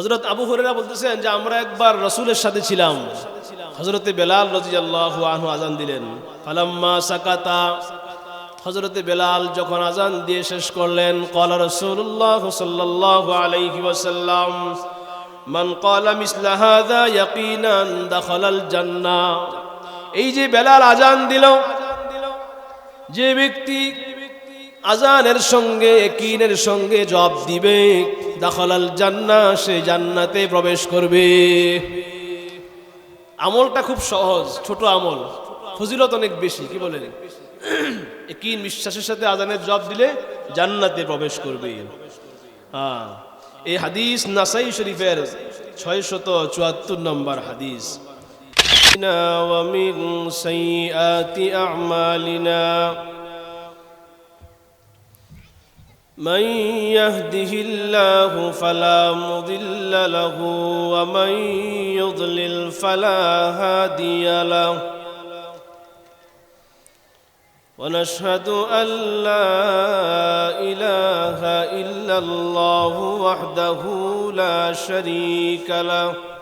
হজরত আবু হরেরা বলতেছেন যে, আমরা একবার রসুলের সাথে ছিলাম। হজরতে বেলাল রাজি আল্লাহ আনহু আজান দিলেন। ফালাম্মা সাকাতা। হজরতে বেলাল যখন আজান দিয়ে শেষ করলেন কলা রসুল্লাহ সাল্লাহ আলাইহি ওয়াসাল্লাম, মান কলা মিসলা হাদা ইয়াকিনান দাখালাল এই যে বেলাল আজান দিল, যে ব্যক্তি আজানের সঙ্গে একিনের সঙ্গে জব দিবে দাখলাল জান্না সে জান্নাতে প্রবেশ করবে আমলটা খুব সহজ ছোট আমল ফজিলত অনেক বেশি কি বলেন একিন বিশ্বাসের সাথে আজানের জব দিলে জান্নাতে প্রবেশ করবে হ্যাঁ এই হাদিস নাসাই শরীফের ছয় শত চুয়াত্তর নম্বর হাদিস ومن سيئات أعمالنا من يهده الله فلا مضل له ومن يضلل فلا هادي له. ونشهد أن لا إله إلا الله وحده لا شريك له.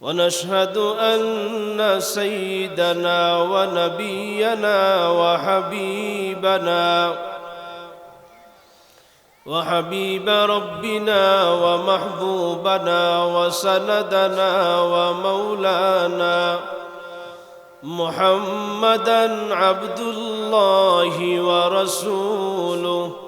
ونشهد أن سيدنا ونبينا وحبيبنا وحبيب ربنا ومحبوبنا وسندنا ومولانا محمدا عبد الله ورسوله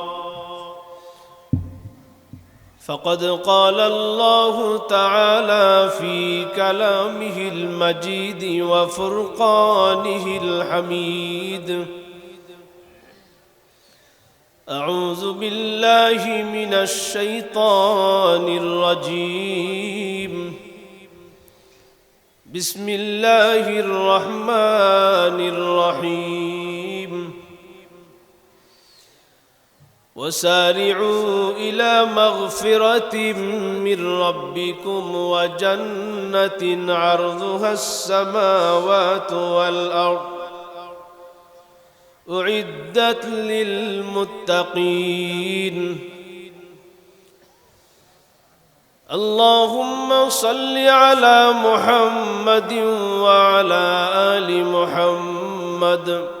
فقد قال الله تعالى في كلامه المجيد وفرقانه الحميد. أعوذ بالله من الشيطان الرجيم. بسم الله الرحمن الرحيم. وسارعوا إلى مغفرة من ربكم وجنة عرضها السماوات والأرض أعدت للمتقين. اللهم صل على محمد وعلى آل محمد.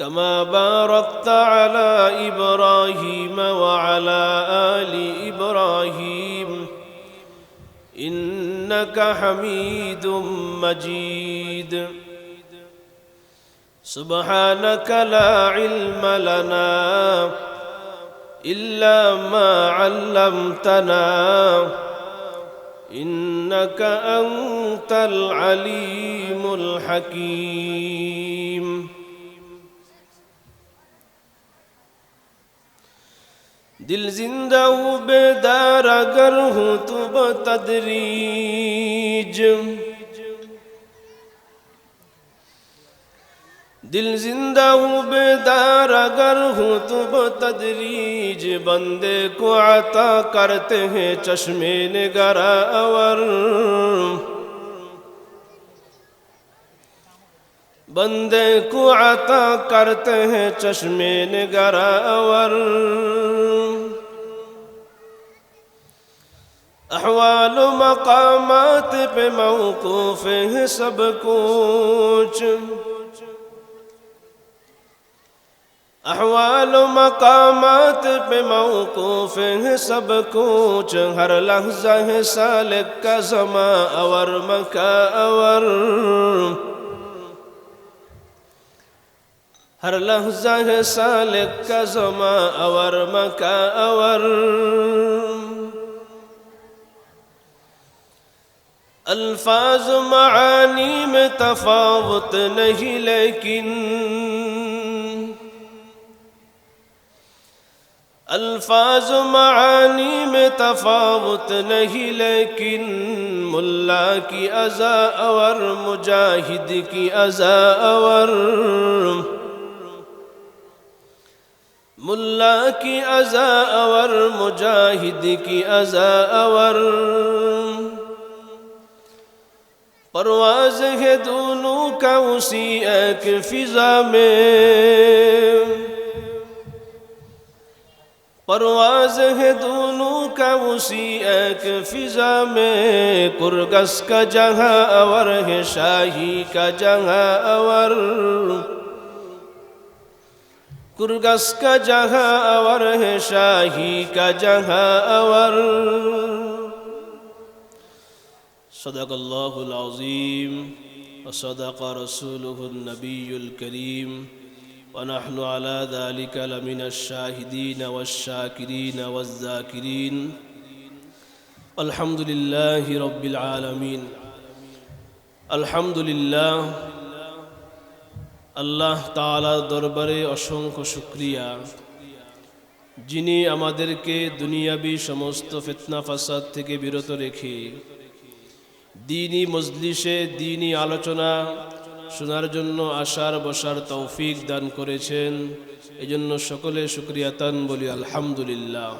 كما باركت على إبراهيم وعلى آل إبراهيم. إنك حميد مجيد. سبحانك لا علم لنا إلا ما علمتنا. إنك أنت العليم الحكيم. दिल ज़िंदा हूँ बेदार अगर हूँ तो बतदरीज। दिल ज़िंदा हूँ बेदार अगर हूँ तो बतदरीज। बंदे को आता करते हैं चश्मे नगरा अवर। बंदे को आता करते हैं चश्मे احوال و مقامات پہ موقوف ہے سب کچھ۔ احوال و مقامات پہ موقوف ہے سب کچھ۔ ہر لحظہ ہے سالک کا زماں، اور مکہ، اور ہر لحظہ ہے سالک کا زماں، اور مکہ، اور الفاظ معانی میں تفاوت نہیں لیکن الفاظ معانی میں تفاوت نہیں لیکن ملا کی ازا اور مجاہد کی ازا اور ملا کی ازا اور مجاہد کی ازا اور پرواز ہے دونوں کا اسی ایک فضا میں۔ پرواز ہے دونوں کا اسی ایک فضا میں۔ کرگس کا جہاں اور ہے، شاہی کا جہاں اور۔ کرگس کا جہاں اور ہے، شاہی کا جہاں اور۔ صدق الله العظيم وصدق رسوله النبي الكريم ونحن على ذلك لمن الشاهدين والشاكرين والذاكرين الحمد لله رب العالمين الحمد لله আল্লাহ তাআলা দরবারে অসংখ্য শুক্রিয়া যিনি আমাদেরকে দুনিয়াবি সমস্ত ফিতনা ফাসাদ থেকে বিরত রেখে দিনই মজলিসে দিনই আলোচনা শোনার জন্য আসার বসার তৌফিক দান করেছেন। এজন্য সকলে শুক্রিয়াতান বলি আলহামদুলিল্লাহ।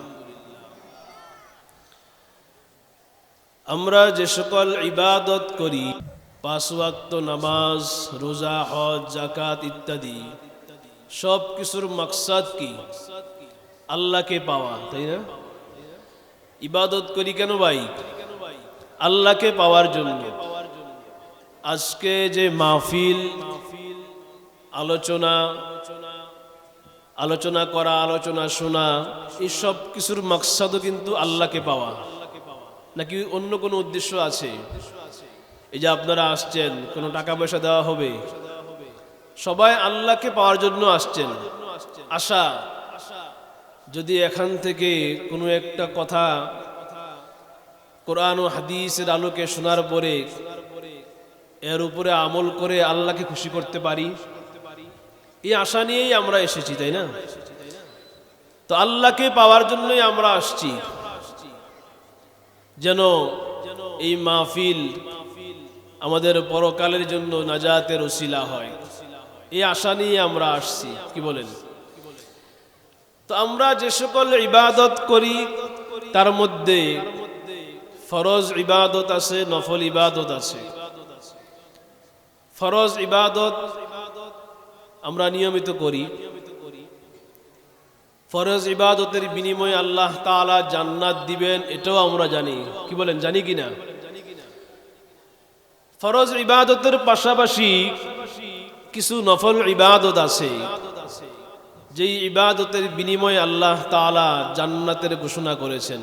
আমরা যে সকল ইবাদত করি পাঁচওয়াক্ত নামাজ, রোজা, হজ জাকাত ইত্যাদি সব কিছুর মাকসাদ কি? আল্লাহকে পাওয়া, তাই না? ইবাদত করি কেন ভাই? আল্লাহকে পাওয়ার জন্য। আজকে যে মাহফিল, আলোচনা আলোচনা করা, আলোচনা শোনা, এই সব কিছুর মাকসাদও কিন্তু আল্লাহকে পাওয়া। নাকি অন্য কোনো উদ্দেশ্য আছে? এই যে আপনারা আসছেন, কোনো টাকা পয়সা দেওয়া হবে? সবাই আল্লাহকে পাওয়ার জন্য আসছেন। আশা, যদি এখান থেকে কোনো একটা কথা কোরআন ও হাদিসের আলোকে শোনার পরে এর উপরে আমল করে আল্লাহকে খুশি করতে পারি। এই আশা নিয়েই আমরা এসেছি, তাই না? তো আল্লাহকে পাওয়ার জন্যই আমরা আসছি। যেন এই মাহফিল আমাদের পরকালের জন্য নাজাতের ওসিলা হয়। এই আশা নিয়ে আমরা আসছি, কি বলেন? তো আমরা যে সকল ইবাদত করি, তার মধ্যে ফরজ ইবাদত আছে, নফল ইবাদত আছে। ফরজ ইবাদত আমরা নিয়মিত করি। ফরজ ইবাদতের বিনিময়ে আল্লাহ তাআলা জান্নাত দিবেন, এটাও আমরা জানি। কি বলেন, জানি কি না ফরজ ইবাদতের পাশাপাশি কিছু নফল ইবাদত আছে। যেই ইবাদতের বিনিময়ে আল্লাহ তাআলা জান্নাতের ঘোষণা করেছেন।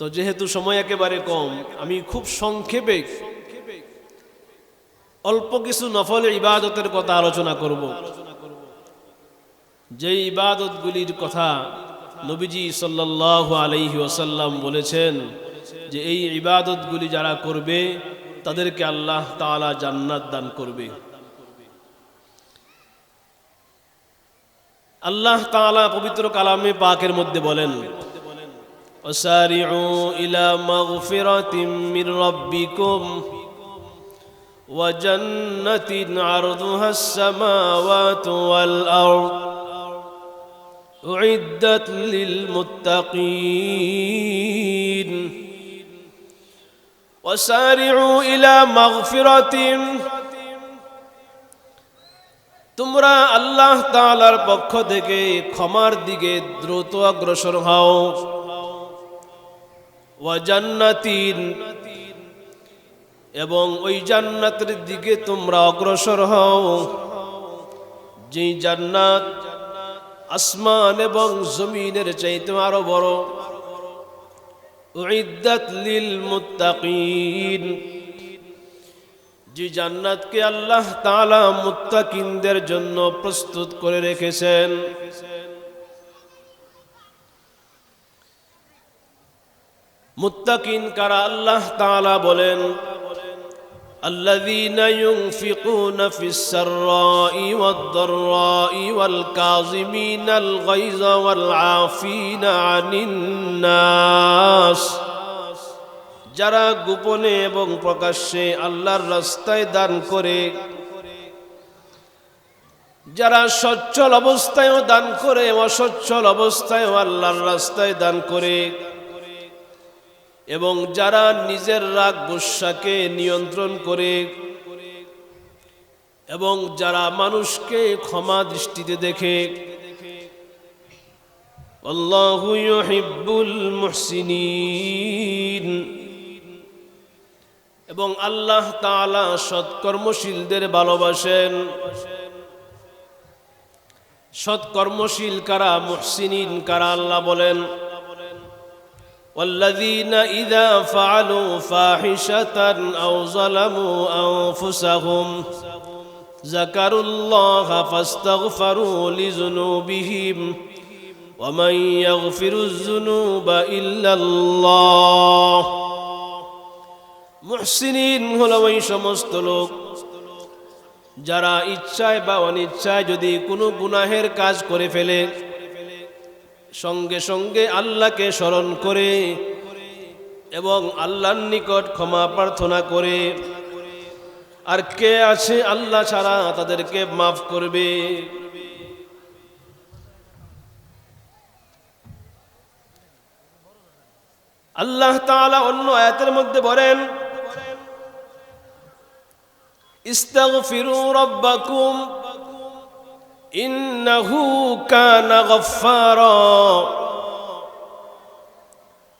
তো যেহেতু সময় একেবারে কম, আমি খুব সংক্ষেপে অল্প কিছু নফল ইবাদতের কথা আলোচনা করব। যে ইবাদতগুলির কথা নবীজি সাল্লাহ আলাইহি ওসাল্লাম বলেছেন যে এই ইবাদতগুলি যারা করবে, তাদেরকে আল্লাহ তাআলা জান্নাত দান করবে। আল্লাহ তাআলা পবিত্র কালামে পাকের মধ্যে বলেন وسارعوا إلى مغفرة من ربكم وجنة عرضها السماوات والأرض أعدت للمتقين وسارعوا إلى مغفرة তোমরা আল্লাহ তাআলার পক্ষ থেকে ক্ষমার দিকে দ্রুত অগ্রসর হও এবং ওই জান্নাতের দিকে তোমরা অগ্রসর হও। যেই জান্নাত আসমান এবং জমিনের চাইতে আরও বড়। যে জান্নাতকে আল্লাহ তাআলা মুত্তাকিনদের জন্য প্রস্তুত করে রেখেছেন। মুত্তাকিন কারা আল্লাহ তাআলা বলেন الذين ينفقون في السراء والضراء والكاظمين الغيظ والعافين عن الناس যারা গোপনে এবং প্রকাশ্যে আল্লাহর রাস্তায় দান করে যারা সচ্ছল অবস্থায়ও দান করে অসচ্ছল অবস্থায়ও আল্লাহর রাস্তায় দান করে এবং যারা নিজের রাগ গুসাকে নিয়ন্ত্রণ করে এবং যারা মানুষকে ক্ষমা দৃষ্টিতে দেখে এবং আল্লাহ সৎকর্মশীলদের ভালোবাসেন। সৎকর্মশীল কারা মুহসিনিন, কারা আল্লাহ বলেন? والذين إذا فعلوا فاحشة أو ظلموا أنفسهم ذكروا الله فاستغفروا لذنوبهم ومن يغفر الذنوب إلا الله মুহসিনিন হলো ওই সমস্ত লোক যারা ইচ্ছায় বা অনিচ্ছায় যদি কোনো গুনাহের কাজ করে ফেলে সঙ্গে সঙ্গে আল্লাহকে স্মরণ করে এবং আল্লাহর নিকট ক্ষমা প্রার্থনা করে। আর কে আছে আল্লাহ ছাড়া তাদেরকে মাফ করবে? আল্লাহ তাআলা অন্য আয়াতের মধ্যে বলেন, ইস্তাগফিরু রাব্বাকুম ইন্নাহু কানা গফফারা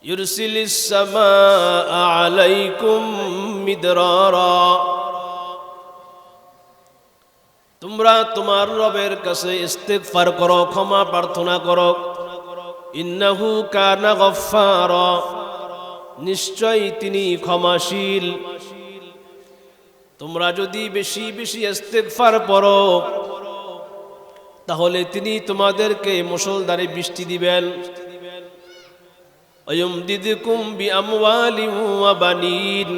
ইউরসিলিস সামাআ আলাইকুম মিদরারা। তোমরা তোমার রবের কাছে ইস্তেগফার করো, ক্ষমা প্রার্থনা করো। ইন্নাহু কানা গফফারা। নিশ্চয়ই তিনি ক্ষমাশীল। তোমরা যদি বেশি বেশি ইস্তেগফার পড়ো তাহলে তিনি তোমাদেরকে মুসলধারে বৃষ্টি দিবেন অয়ুমদিদকুম বিআমওয়ালিন ওয়া বানিন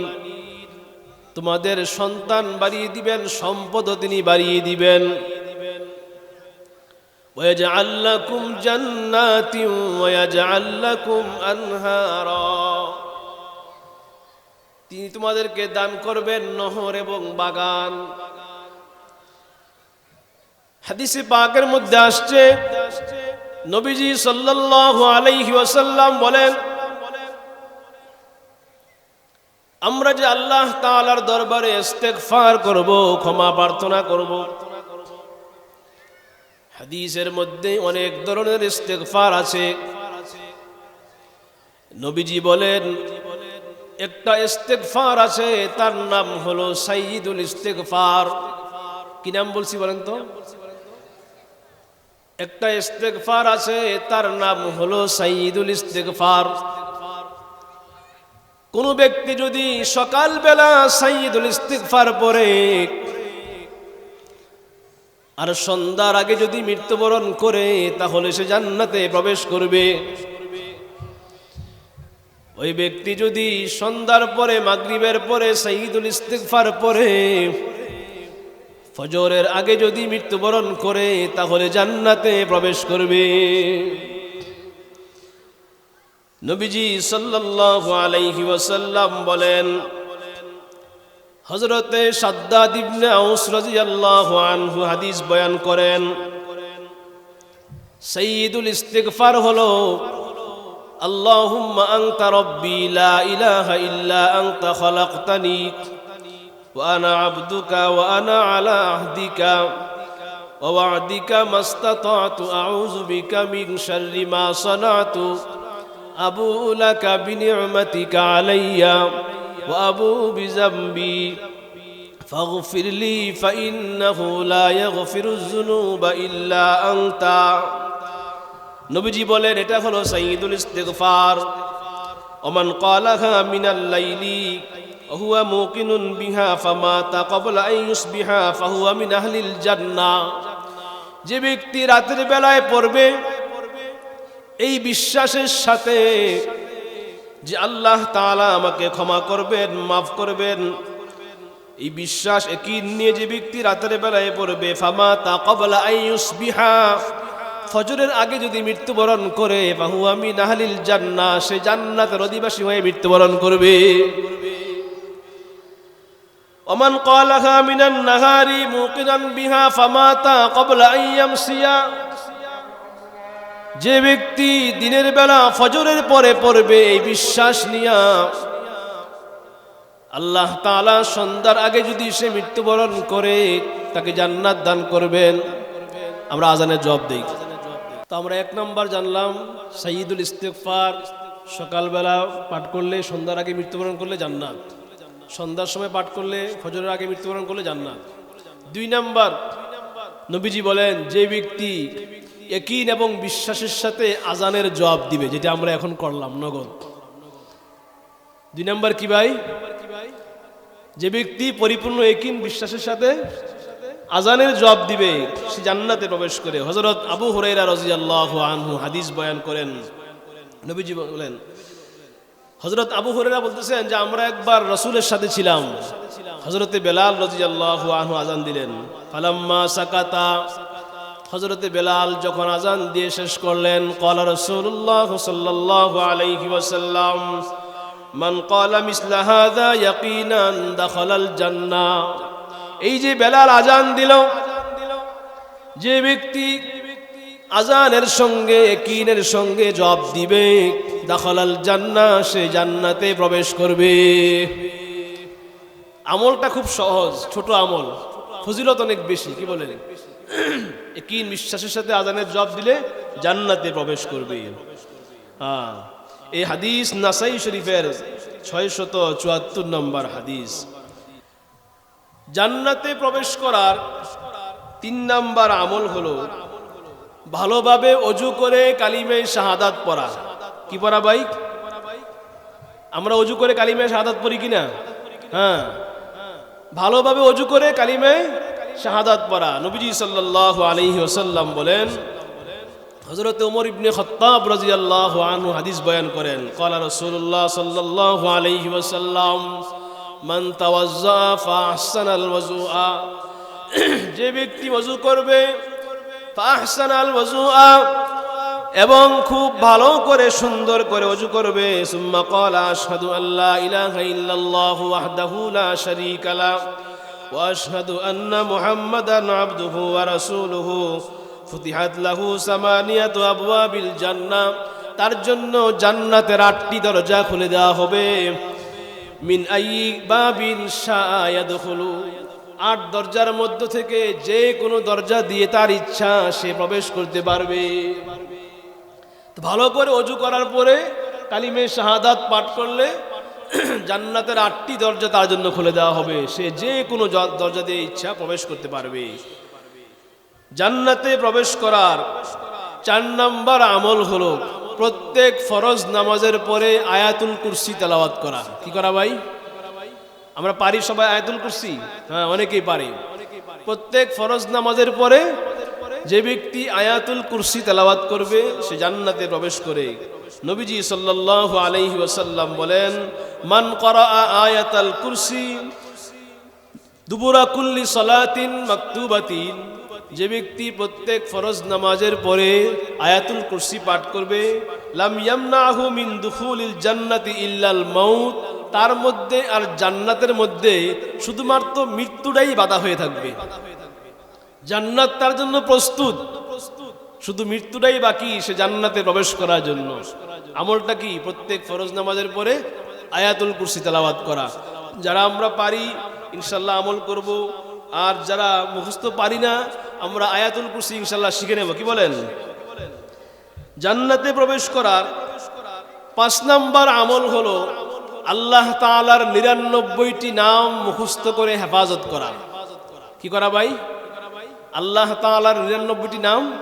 তোমাদের সন্তান বাড়িয়ে দিবেন সম্পদ তিনি বাড়িয়ে দিবেন ويجعل لكم جنات ويجعل لكم أنهارا তিনি তোমাদেরকে দান করবেন নহর এবং বাগান হাদিসে পাকের মধ্যে আসছে, নবীজি সাল্লাল্লাহু আলাইহি ওয়াসাল্লাম বলেন, আমরা যে আল্লাহ তাআলার দরবারে ইস্তেগফার করব, ক্ষমা প্রার্থনা করব, হাদিসের মধ্যে অনেক ধরনের ইস্তেগফার আছে। নবীজি বলেন, একটা ইস্তেগফার আছে, তার নাম হলো সাইয়্যিদুল ইস্তেগফার। কি নাম বলছি বলেন তো? একটা ইস্তেগফার আছে, তার নাম হলো সাইয়্যিদুল ইস্তেগফার। কোন ব্যক্তি যদি সকালবেলা সাইয়্যিদুল ইস্তেগফার পড়ে আর সন্ধ্যার আগে যদি মৃত্যুবরণ করে, তাহলে সে জান্নাতে প্রবেশ করবে। ওই ব্যক্তি যদি সন্ধ্যার পরে, মাগরিবের পরে সাইদুল ইস্তেগফার পরে ফজরের আগে যদি মৃত্যুবরণ করে, তাহলে জান্নাতে প্রবেশ করবে। নবীজি সাল্লাহ আলাইহি ওয়াসাল্লাম বলেন হজরতে সাদ্দাদ ইবনে আউস রাদিয়াল্লাহু আনহু হাদিস বয়ান করেন সাইয়্যিদুল ইস্তিগফার হলো, আল্লাহুম্মা আনতা রাব্বি লা ইলাহা ইল্লা আনতা খলাকতানি। وأنا عبدك وأنا على عهدك ووعدك ما استطعت أعوذ بك من شر ما صنعت أبوء لك بنعمتك علي وأبوء بذنبي فاغفر لي فإنه لا يغفر الذنوب إلا أنت নবীজি বলেন এটা হলো সাইয়্যিদুল ইস্তিগফার ওমান ক্বালাহা মিনাল লাইলি وهو موقن بها فمات قبل أن يصبح فهو من أهل الجنة যে ব্যক্তি রাতের বেলায় পড়বে এই বিশ্বাসের সাথে যে আল্লাহ তাআলা আমাকে ক্ষমা করবেন মাফ করবেন এই বিশ্বাস একই নিয়ে যে ব্যক্তি রাতের বেলায় পড়বে ফামা তা কবলা বিহা ফজরের আগে যদি মৃত্যুবরণ করে বাহু আমি নাহালিল জান্না সে জান্নাতের অধিবাসী হয়ে মৃত্যুবরণ করবে ওমান قالها من النهار موقنا بها فمات قبل ان يمسي যে ব্যক্তি দিনের বেলা ফজরের পরে পড়বে এই বিশ্বাস নিয়া আল্লাহ তাআলা সন্ধ্যার আগে যদি সে মৃত্যুবরণ করে তাকে জান্নাত দান করবেন আমরা আজানের জবাব দেই তো আমরা এক নম্বর জানলাম সাইয়দুল ইস্তেগফার সকালবেলা পাঠ করলে সন্ধ্যার আগে মৃত্যুবরণ করলে জান্নাত সন্ধ্যার সময় পাঠ করলে, ফজরের আগে মৃত্যুবরণ করলে জান্নাত। দুই নাম্বার, নবীজি বলেন, যে ব্যক্তি একিন এবং বিশ্বাসের সাথে আজানের জবাব দিবে, যেটা আমরা এখন করলাম, নগদ। দুই নাম্বার কি ভাই? যে ব্যক্তি পরিপূর্ণ একিন বিশ্বাসের সাথে আজানের জবাব দিবে, সে জান্নাতে প্রবেশ করে। হজরত আবু হুরাইরা রাদিয়াল্লাহু আনহু হাদিস বয়ান করেন। নবীজি বলেন হজরত আবু হুরাইরা বলতেছেন যে আমরা একবার রসুলের সাথে ছিলাম। হজরতে বেলাল রাদিয়াল্লাহু আনহু আজান দিলেন। ফালাম্মা সাকাতা। হজরতে বেলাল যখন আজান দিয়ে শেষ করলেন কলা রসুল্লাহ সাল্লাহ আলাইহি ওয়াসাল্লাম, মান কলা মিসলা হাদা ইয়াকিনান দাখালাল জান্নাহ এই যে বেলাল আজান দিল, যে ব্যক্তি আজানের সঙ্গে একিনের সঙ্গে জব দিবে দাখালাল জান্না সে জান্নাতে প্রবেশ করবে। আমলটা খুব সহজ, ছোট আমল। ফজিলত অনেক বেশি, কি বলেন? একিন বিশ্বাসের সাথে আজানের জব দিলে জান্নাতে প্রবেশ করবে। হ্যাঁ এই হাদিস নাসাই শরীফের ছয় শত চুয়াত্তর নম্বর হাদিস। জান্নাতে প্রবেশ করার তিন নাম্বার আমল হলো, ভালোভাবে অজু করে কালিমে শাহাদাত পড়া। কি পরা বাইক আমরা অজু করে কালিমায় শাহাদাত পড়ি কিনা? হ্যাঁ। ভালোভাবে অজু করে কালিমায় শাহাদাত পড়া। নবীজি সাল্লাহ আলহি ওসাল্লাম বলেন ইবনে হাদিস বয়ান করেন ফাহসান আল যে ব্যক্তি করবে ফাহসান আল এবং খুব ভালো করে, সুন্দর করে অজু করবে। সুম্মা ক্বালা, আশহাদু আল্লা ইলাহা ইল্লাল্লাহু ওয়াহদাহু লা শারীকা লা, ওয়া আশহাদু আন্না মুহাম্মাদান আবদুহু ওয়া রাসূলুহু। ফুতিহাত লাহু সামানিয়াতু আবওয়াবিল জান্নাহ তার জন্য জান্নাতের আটটি দরজা খুলে দেওয়া হবে। মিন আই বাবিন শায়াদখুলু আট দরজার মধ্য থেকে যে কোনো দরজা দিয়ে তার ইচ্ছা সে প্রবেশ করতে পারবে। ভালো করে অজু করার পরে কালিমে শাহাদাত পাঠ করলে জান্নাতের আটটি দরজা তার জন্য খুলে দেওয়া হবে। সে যে কোনো দরজা দিয়ে ইচ্ছা প্রবেশ করতে পারবে। জান্নাতে প্রবেশ করার চার নাম্বার আমল হলো প্রত্যেক ফরজ নামাজের পরে আয়াতুল কুরসি তেলাওয়াত করা। কি করা ভাই? আমরা পারি সবাই আয়াতুল কুরসি? হ্যাঁ অনেকেই পারি। প্রত্যেক ফরজ নামাজের পরে যে ব্যক্তি আয়াতুল কুরসি তেলাওয়াত করবে, সে জান্নাতে প্রবেশ করে। নবীজি সাল্লাল্লাহু আলাইহি ওয়াসাল্লাম বলেন, মান করা আয়াতাল কুরসি দুবুরা কুল্লি সলাতিন মাকতুবাতিন। যে ব্যক্তি প্রত্যেক ফরজ নামাজের পরে আয়াতুল কুরসি পাঠ করবে, লাম ইয়ামনাহু মিন দুখুলিল জান্নাতি ইল্লাল মাউত। তার মধ্যে আর জান্নাতের মধ্যে শুধুমাত্র মৃত্যুটাই বাধা হয়ে থাকবে। জান্নাত তার জন্য প্রস্তুত। শুধু মৃত্যুটাই বাকি, সে জান্নাতে প্রবেশ করার জন্য। আমলটা কি? প্রত্যেক ফরজ নামাজের পরে আয়াতুল কুরসি তেলাওয়াত করা। যারা আমরা পারি ইনশাল্লাহ আমল করব। আর যারা মুখস্থ পারি না, আমরা আয়াতুল কুরসি ইনশাল্লাহ শিখে নেব। কি বলেন? জান্নাতে প্রবেশ করার পাঁচ নাম্বার আমল হলো আল্লাহ তাআলার নিরানব্বইটি নাম মুখস্থ করে হেফাজত করা। কি করা ভাই? আল্লাহ তালার নিরানব্বইটি নাম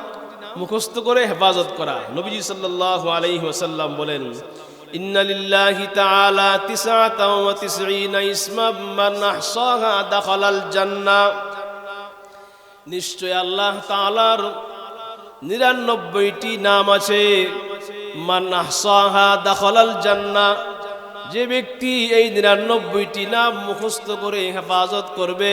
মুখস্থ করে হেফাজত করা। নবীজি সাল্লাহ আলহি ওসাল্লাম বলেন নিশ্চয় আল্লাহ নাম আছে যে ব্যক্তি এই 99টি নাম মুখস্থ করে হেফাজত করবে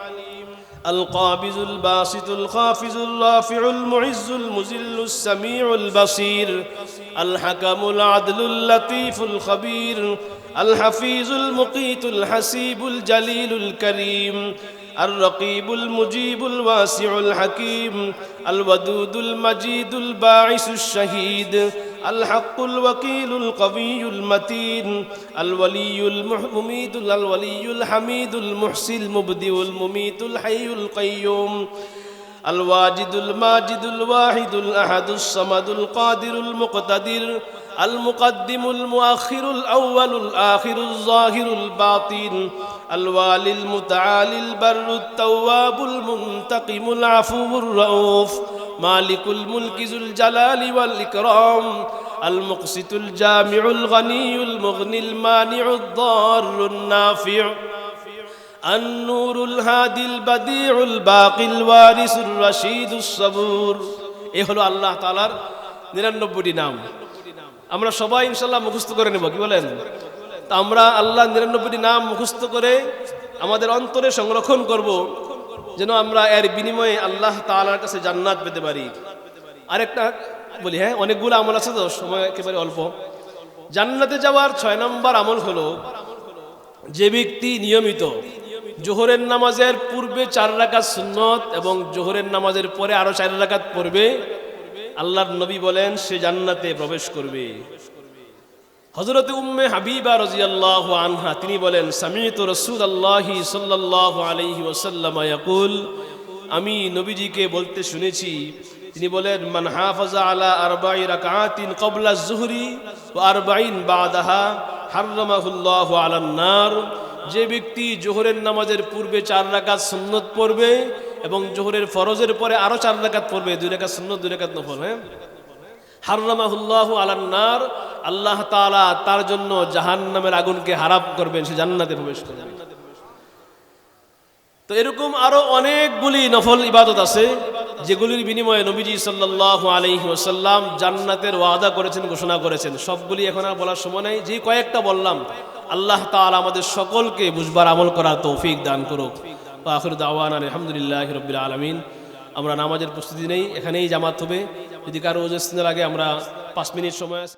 القابض الباسط الخافض الرافع المعز المذل السميع البصير الحكم العدل اللطيف الخبير الحفيظ المقيت الحسيب الجليل الكريم الرقيب المجيب الواسع الحكيم الودود المجيد الباعث الشهيد الحق الوكيل القوي المتين الولي المميت الولي الحميد المحسي المبدئ المميت الحي القيوم الواجد الماجد الواحد الأحد الصمد القادر المقتدر المقدم المؤخر الأول الآخر الظاهر الباطن الوالي المتعالي البر التواب المنتقم العفو الرؤوف مالك الملك ذو الجلال والإكرام المقسط الجامع الغني المغني المانع الضار النافع النور الهادي البديع الباقي الوارث الرشيد الصبور এ হলো আল্লাহ তাআলার নিরানব্বইটি নাম আমরা সবাই ইনশাল্লাহ মুখস্থ করে নেব কি বলেন তা আমরা আল্লাহ নিরানব্বইটি নাম মুখস্থ করে আমাদের অন্তরে সংরক্ষণ করব যেন আমরা এর বিনিময়ে আল্লাহ তাআলার কাছে জান্নাত পেতে পারি। আরেকটা বলি হ্যাঁ অনেকগুলো আমল আছে তো, সময় একেবারে অল্প। জান্নাতে যাওয়ার ছয় নম্বর আমল হলো, যে ব্যক্তি নিয়মিত জোহরের নামাজের পূর্বে চার রাকাত সুন্নত এবং জোহরের নামাজের পরে আরও চার রাকাত পড়বে, আল্লাহর নবী বলেন, সে জান্নাতে প্রবেশ করবে। হজরত উম্মে হাবিবা রাজিয়াল্লাহ আনহা, তিনি বলেন, সামিত রসুল আল্লাহি সাল্লাহ আলহি ওসাল্লাম ইয়াকুল, আমি নবীজিকে বলতে শুনেছি, তিনি বলেন, মান হাফাজা আলা আরবাই রাকাতিন কবলা জুহরি ও আরবাইন বাদাহা হাররামাহুল্লাহ আলান নার, যে ব্যক্তি জোহরের নামাজের পূর্বে চার রাকাত সুন্নত পড়বে এবং জোহরের ফরজের পরে আরও চার রাকাত পড়বে, দুই রাকাত সুন্নত, দুই রাকাত নফল হ্যাঁ? হাররামাহুল্লাহ আলান্নার আল্লাহ তাআলা তার জন্য জাহান্নামের আগুনকে হারাপ করবেন, সে জান্নাতে প্রবেশ করবে। তো এরকম আরও অনেকগুলি নফল ইবাদত আছে, যেগুলির বিনিময়ে নবীজি সাল্লাল্লাহু আলাইহি ওয়াসাল্লাম জান্নাতের ওয়াদা করেছেন, ঘোষণা করেছেন। সবগুলি এখন আর বলার সময় নেই যে কয়েকটা বললাম, আল্লাহ তাআলা আমাদের সকলকে বুঝবার আমল করার তৌফিক দান করুক। আখির দাওয়ান আলহামদুলিল্লাহ রবিল আলমিন। আমরা নামাজের প্রস্তুতি নেই, এখানেই জামাত হবে। যদি কারও ওজন আগে আমরা পাঁচ মিনিট সময় আছে।